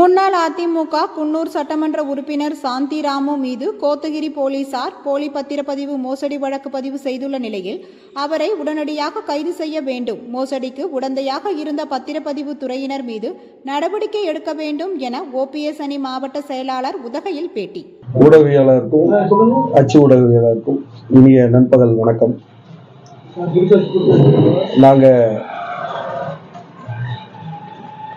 முன்னாள் அதிமுக குன்னூர் சட்டமன்ற உறுப்பினர் சாந்தி ராமு மீது கோத்தகிரி போலீசார் போலி பத்திரப்பதிவு மோசடி வழக்கு பதிவு செய்துள்ள நிலையில் அவரை உடனடியாக கைது செய்ய வேண்டும். மோசடிக்கு உடந்தையாக இருந்த பத்திரப்பதிவு துறையினர் மீது நடவடிக்கை எடுக்க வேண்டும் என ஓபிஎஸ் அணி மாவட்ட செயலாளர் உதகையில் பேட்டி. ஊடகவியலருக்கும் அச்சு ஊடகவியலருக்கும் இனிய நண்பகல் வணக்கம். நாங்கள்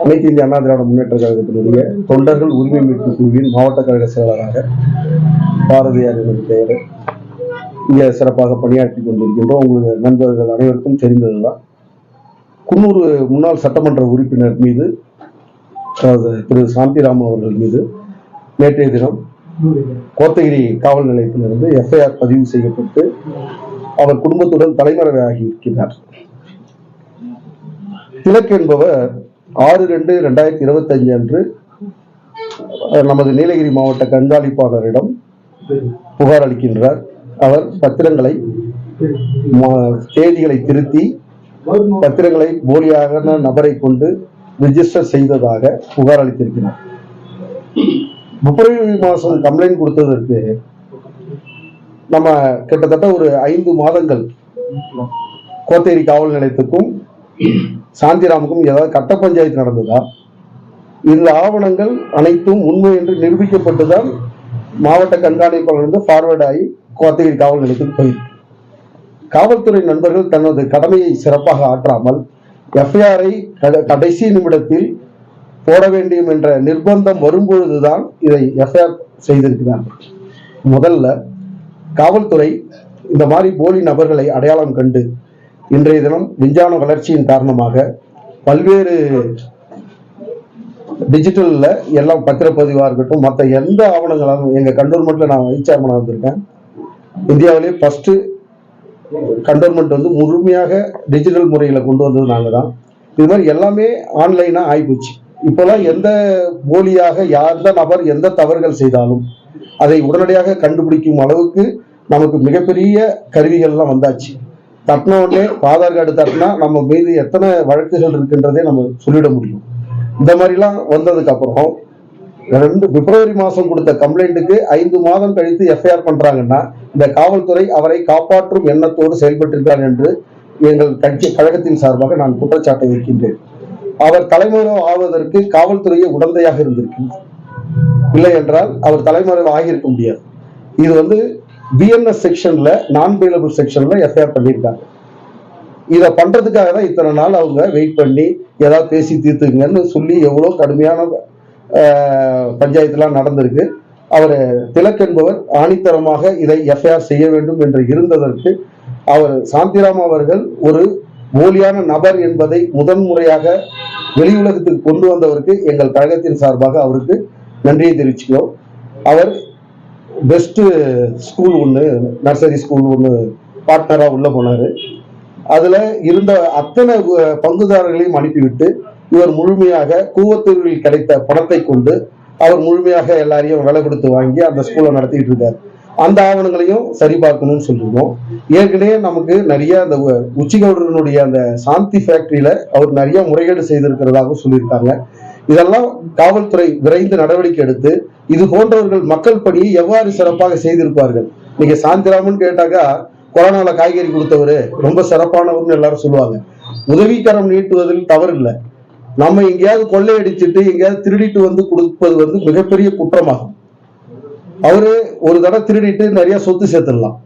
அனைத்து இந்திய அண்ணா திராவிட முன்னேற்ற கழகத்தினுடைய தொண்டர்கள் உரிமை மீட்பு குழுவின் மாவட்ட கழக செயலாளராக பாரதியார் எனது பெயர் இங்கே சிறப்பாக பணியாற்றி கொண்டிருக்கின்றோம். உங்களுக்கு நண்பர்கள் அனைவருக்கும் தெரிந்ததுதான். குன்னூர் முன்னாள் சட்டமன்ற உறுப்பினர் மீது அதாவது திரு சாந்திராம் அவர்கள் மீது நேற்றைய தினம் கோத்தகிரி காவல் நிலையத்திலிருந்து எஃப்ஐஆர் பதிவு செய்யப்பட்டு அவர் குடும்பத்துடன் தலைமறைவாகி இருக்கிறார். திலக் என்பவர் ஆறு ரெண்டு ரெண்டாயிரத்தி இருபத்தஞ்சு அன்று நமது நீலகிரி மாவட்ட கண்காணிப்பாளரிடம் புகார் அளிக்கின்றார். அவர் பத்திரங்களை தேதிகளை திருத்தி பத்திரங்களை போலியாக நபரை கொண்டு ரிஜிஸ்டர் செய்ததாக புகார் அளித்திருக்கிறார். பிப்ரவரி மாதம் கம்ப்ளைண்ட் கொடுத்ததற்கு நம்ம கிட்டத்தட்ட ஒரு ஐந்து மாதங்கள் கோத்தேரி காவல் நிலையத்துக்கும் சாந்திராமுக்கும் ஏதாவது கட்ட பஞ்சாயத்து நடந்ததா? இந்த ஆவணங்கள் அனைத்தும் உண்மை என்று நிரூபிக்கப்பட்டுதான் மாவட்ட கண்காணிப்பாளர் வந்து ஃபார்வர்ட் ஆகி கோத்தகிரி காவல் நிலையத்துக்கு போயிருக்கு. காவல்துறை நண்பர்கள் தனது கடமையை சிறப்பாக ஆற்றாமல் எஃப்ஐஆரை கடைசி நிமிடத்தில் போட வேண்டும் என்ற நிர்பந்தம் வரும்பொழுதுதான் இதை எஃப்ஐஆர் செய்திருக்கிறார்கள் முதல்ல காவல்துறை இந்த மாதிரி போலி நபர்களை அடையாளம் கண்டு இன்றைய தினம் விஞ்ஞான வளர்ச்சியின் காரணமாக பல்வேறு டிஜிட்டலில் எல்லாம் பத்திரப்பதிவாக இருக்கட்டும் மற்ற எந்த ஆவணங்களாலும் எங்கள் கண்டோன்மெண்ட்டில் நான் வைஸ் சேர்மனா வந்திருக்கேன் இந்தியாவிலேயே ஃபஸ்ட்டு கண்டோன்மெண்ட் வந்து முழுமையாக டிஜிட்டல் முறையில் கொண்டு வந்தது நாங்கள் தான். இது மாதிரி எல்லாமே ஆன்லைனாக ஆகிப்போச்சு இப்போலாம் எந்த போலியாக எந்த நபர் எந்த தவறுகள் செய்தாலும் அதை உடனடியாக கண்டுபிடிக்கும் அளவுக்கு நமக்கு மிகப்பெரிய கருவிகள்லாம் வந்தாச்சு. தட்டின உடனே ஆதார் கார்டு தட்டினா நம்ம மீது எத்தனை வழக்குகள் இருக்குன்றதே நம்ம சொல்லிட முடியும். இந்த மாதிரிலாம் வந்ததுக்கு அப்புறம் ரெண்டு பிப்ரவரி மாதம் கொடுத்த கம்ப்ளைண்ட்டுக்கு ஐந்து மாதம் கழித்து எஃப்ஐஆர் பண்றாங்கன்னா இந்த காவல்துறை அவரை காப்பாற்றும் எண்ணத்தோடு செயல்பட்டிருக்கார் என்று எங்கள் கட்சி கழகத்தின் சார்பாக நான் குற்றச்சாட்டை வைக்கின்றேன். அவர் தலைமறைவு ஆவதற்கு காவல்துறையே உடந்தையாக இருந்திருக்கிறார் இல்லை என்றால் அவர் தலைமறைவு ஆகியிருக்க முடியாது. இது வந்து பிஎன்எஸ் செக்ஷன்ல நான் பெயிலபிள் செக்ஷன்ல எஃப்ஐஆர் பண்ணியிருக்காங்க. இதை பண்றதுக்காக தான் இத்தனை நாள் அவங்க வெயிட் பண்ணி ஏதாவது பேசி தீர்த்துங்கன்னு சொல்லி எவ்வளோ கடுமையான பஞ்சாயத்துலாம் நடந்திருக்கு. அவர் திலக் என்பவர் ஆணித்தரமாக இதை எஃப்ஐஆர் செய்ய வேண்டும் என்று இருந்ததற்கு அவர் சாந்திராம் அவர்கள் ஒரு போலியான நபர் என்பதை முதன்முறையாக வெளியுலகத்துக்கு கொண்டு வந்தவருக்கு எங்கள் கழகத்தின் சார்பாக அவருக்கு நன்றியை தெரிவிச்சுக்கிறோம். அவர் பெஸ்ட்டு ஸ்கூல் ஒன்று நர்சரி ஸ்கூல் ஒன்று பார்ட்னராக உள்ளே போனார். அதில் இருந்த அத்தனை பங்குதாரர்களையும் அனுப்பிவிட்டு இவர் முழுமையாக கூவத்தூரில் கிடைத்த பணத்தை கொண்டு அவர் முழுமையாக எல்லாரையும் விலை கொடுத்து வாங்கி அந்த ஸ்கூலை நடத்திட்டு இருக்கார். அந்த ஆவணங்களையும் சரி பார்க்கணும்னு சொல்லியிருக்கோம் ஏற்கனவே நமக்கு நிறைய அந்த உச்சிகவுடனுடைய அந்த சாந்தி ஃபேக்டரியில அவர் நிறைய முறைகேடு செய்திருக்கிறதாகவும் சொல்லியிருக்காங்க. இதெல்லாம் காவல்துறை விரைந்து நடவடிக்கை எடுத்து இது போன்றவர்கள் மக்கள் பணியை எவ்வாறு சிறப்பாக செய்திருப்பார்கள்? நீங்க சாந்திராமன் கேட்டாக்கா கொரோனால காய்கறி கொடுத்தவர் ரொம்ப சிறப்பானவர்னு எல்லாரும் சொல்லுவாங்க. உதவிக்கரம் நீட்டுவதில் தவறு இல்லை நம்ம எங்கேயாவது கொள்ளையடிச்சிட்டு எங்கேயாவது திருடிட்டு வந்து கொடுப்பது வந்து மிகப்பெரிய குற்றமாகும். அவரு ஒரு தடவை திருடிட்டு நிறைய சொத்து சேர்த்துடலாம்.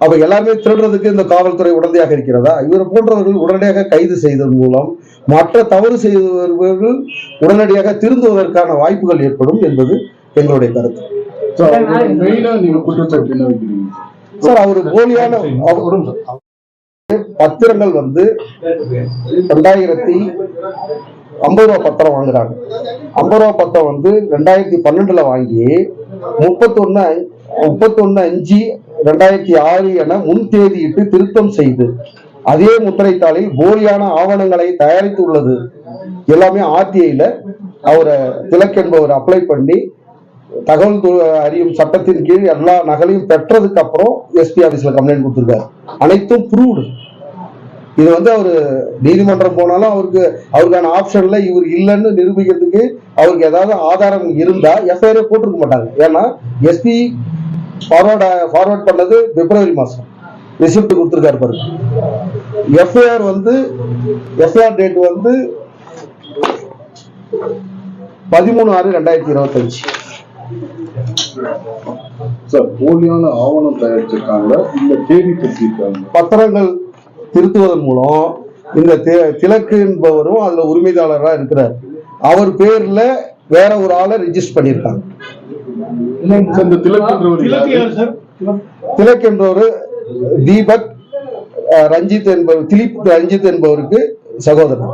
அப்ப எல்லாருமே திருடுறதுக்கு இந்த காவல்துறை உடந்தையாக இருக்கிறதா? இவர் போன்றவர்கள் உடனடியாக கைது செய்ததன் மூலம் மற்ற தவறு செய்தவர்கள் உடனடியாக திருந்துவதற்கான வாய்ப்புகள் ஏற்படும் என்பது எங்களுடைய கருத்து. சார் அவர் போலியான பத்திரங்கள் வந்து ரெண்டாயிரத்தி ஐம்பது ரூபா பத்திரம் வாங்குறாங்க. ஐம்பது ரூபா பத்திரம் வந்து ரெண்டாயிரத்தி பன்னெண்டுல வாங்கி முப்பத்தொன்னு முப்பத்தொன்னு அஞ்சு ரெண்டாயிரத்தி ஆறு என முன் தேதியிட்டு திருத்தம் செய்து அதே முத்திரைத்தாளில் போலியான ஆவணங்களை தயாரித்து உள்ளது எல்லாமே ஆர்டிஐல அவரை திலக் என்பவர் அப்ளை பண்ணி தகவல் அறியும் சட்டத்தின் கீழ் எல்லா நகலையும் பெற்றதுக்கு அப்புறம் எஸ்பி ஆபீஸ்ல கம்ப்ளைண்ட் கொடுத்துருக்காரு. அனைத்தும் ப்ரூவ்டு இது வந்து அவரு நீதிமன்றம் போனாலும் அவருக்கு அவருக்கான ஆப்ஷன்ல இவர் இல்லைன்னு நிரூபிக்கிறதுக்கு அவருக்கு ஏதாவது ஆதாரம் இருந்தா எஃப்ஐஆர் போட்டிருக்க மாட்டாங்க ஏன்னா எஸ்பி ஃபார்வர்ட் ஃபார்வர்ட் பண்ணது பிப்ரவரி மாசம். ரிசிப்ட் கொடுத்துருக்காரு பாருங்க. எஃப்ஐஆர் வந்து எஃப்ஐஆர் டேட் வந்து பதிமூணு ஆறு ரெண்டாயிரத்தி இருபத்தஞ்சு. சார் போலியான ஆவணம் தயாரிச்சிருக்காங்களா இல்ல தேதி திருத்திருக்காங்க பத்திரங்கள் திருத்துவதன் மூலம் இந்த திலக்கு என்பவரும் அதுல உரிமையாளரா இருக்கிறார். அவர் பேர்ல வேற ஒரு ஆளை ரிஜிஸ்டர் பண்ணியிருக்காங்க. இந்த? திலக் என்பவர் தீபக் ரஞ்சித் என்பவர் திலீப் ரஞ்சித் என்பவருக்கு சகோதரர்.